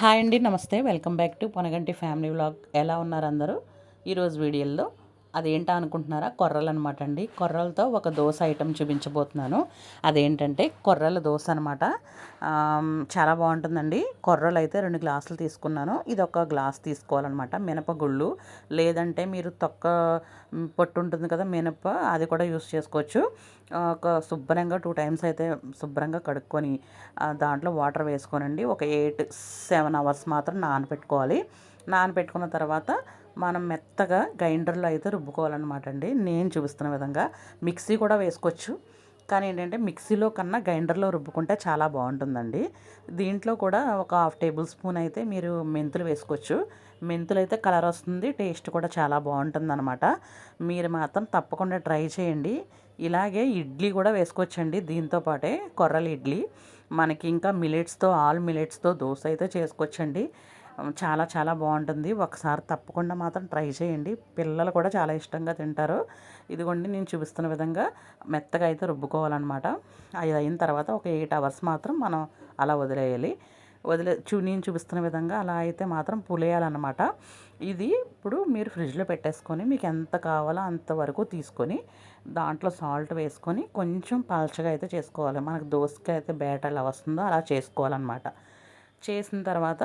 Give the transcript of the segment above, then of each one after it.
Hi అండి నమస్తే. Welcome back to Ponaganti family vlog. ఎలా ఉన్నారు అందరూ? ఈరోజు వీడియోలో అదేంటా అనుకుంటున్నారా? కొర్రలు అనమాట అండి కొర్రలతో ఒక దోశ ఐటెం చూపించబోతున్నాను. అదేంటంటే కొర్రల దోశ అనమాట. చాలా బాగుంటుందండి. కొర్రలు అయితే రెండు గ్లాసులు తీసుకున్నాను. ఇది ఒక గ్లాస్ తీసుకోవాలన్నమాట మినపగుళ్ళు. లేదంటే మీరు తొక్క పొట్టు ఉంటుంది కదా మినప అది కూడా యూస్ చేసుకోవచ్చు. ఒక శుభ్రంగా టూ టైమ్స్ అయితే శుభ్రంగా కడుక్కొని దాంట్లో వాటర్ వేసుకోనండి. ఒక ఎయిట్ సెవెన్ అవర్స్ మాత్రం నానబెట్టుకోవాలి నానబెట్టుకున్న తర్వాత మనం మెత్తగా గ్రైండర్లో అయితే రుబ్బుకోవాలన్నమాట అండి నేను చూపిస్తున్న విధంగా మిక్సీ కూడా వేసుకోవచ్చు. కానీ ఏంటంటే మిక్సీలో కన్నా గ్రైండర్లో రుబ్బుకుంటే చాలా బాగుంటుందండి. దీంట్లో కూడా ఒక హాఫ్ టేబుల్ స్పూన్ అయితే మీరు మెంతులు వేసుకోవచ్చు. మెంతులు అయితే కలర్ వస్తుంది టేస్ట్ కూడా చాలా బాగుంటుంది అనమాట మీరు మాత్రం తప్పకుండా ట్రై చేయండి. ఇలాగే ఇడ్లీ కూడా వేసుకోవచ్చండి. దీంతో పాటే కొర్రలు ఇడ్లీ. మనకి ఇంకా మిలెట్స్తో ఆల్ మిలెట్స్తో దోశ అయితే చేసుకోవచ్చండి. చాలా చాలా బాగుంటుంది. ఒకసారి తప్పకుండా మాత్రం ట్రై చేయండి. పిల్లలు కూడా చాలా ఇష్టంగా తింటారు. ఇదిగోండి నేను చూపిస్తున్న విధంగా మెత్తగా అయితే రుబ్బుకోవాలన్నమాట. అది అయిన తర్వాత ఒక ఎయిట్ అవర్స్ మాత్రం మనం అలా వదిలేయాలి. వదిలే చూ నేను చూపిస్తున్న విధంగా అలా అయితే మాత్రం పులేయాలన్నమాట. ఇది ఇప్పుడు మీరు ఫ్రిడ్జ్లో పెట్టేసుకొని మీకు ఎంత కావాలో అంతవరకు తీసుకొని దాంట్లో సాల్ట్ వేసుకొని కొంచెం పలచగా అయితే చేసుకోవాలి. మనకు దోసకాయ అయితే బేట ఎలా వస్తుందో అలా చేసుకోవాలన్నమాట. చేసిన తర్వాత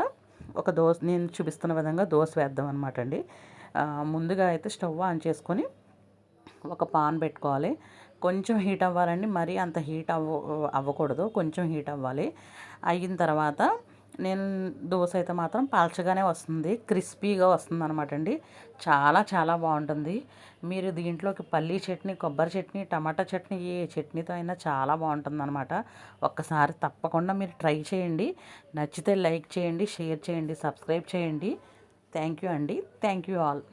ఒక దోశ నేను చూపిస్తున్న విధంగా దోశ వేద్దాం అనమాట అండి ముందుగా అయితే స్టవ్ ఆన్ చేసుకొని ఒక పాన్ పెట్టుకోవాలి. కొంచెం హీట్ అవ్వాలండి. మరీ అంత హీట్ అవ్వ అవ్వకూడదు. కొంచెం హీట్ అవ్వాలి. అయిన తర్వాత నేను దోశ అయితే మాత్రం పలచగానే వస్తుంది క్రిస్పీగా వస్తుంది అనమాట అండి. చాలా చాలా బాగుంటుంది. మీరు దీంట్లోకి పల్లీ చట్నీ కొబ్బరి చట్నీ టమాటా చట్నీ ఏ చట్నీతో అయినా చాలా బాగుంటుంది అనమాట ఒక్కసారి తప్పకుండా మీరు ట్రై చేయండి. నచ్చితే లైక్ చేయండి షేర్ చేయండి సబ్స్క్రైబ్ చేయండి. థ్యాంక్ యూ అండి. Thank you all.